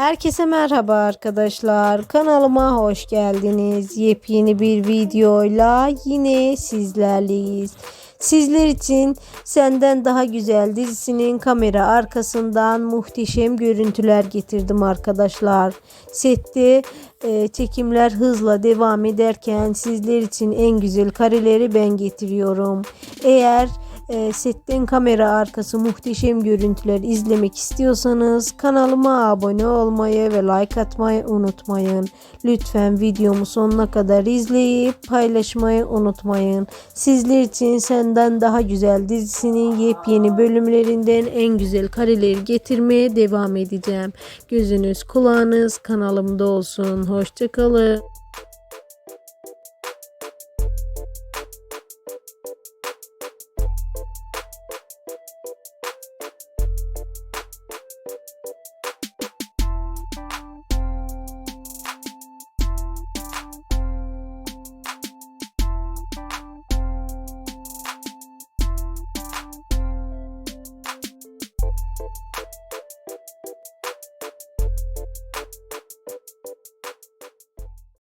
Herkese merhaba arkadaşlar. Kanalıma hoş geldiniz. Yepyeni bir videoyla yine sizlerleyiz. Sizler için Senden Daha Güzel dizisinin kamera arkasından muhteşem görüntüler getirdim arkadaşlar. Sette e, çekimler hızla devam ederken sizler için en güzel kareleri ben getiriyorum. Eğer e, setten kamera arkası muhteşem görüntüler izlemek istiyorsanız kanalıma abone olmayı ve like atmayı unutmayın. Lütfen videomu sonuna kadar izleyip paylaşmayı unutmayın. Sizler için Senden Daha Güzel dizisinin yepyeni bölümlerinden en güzel kareleri getirmeye devam edeceğim. Gözünüz kulağınız kanalımda olsun. Hoşçakalın.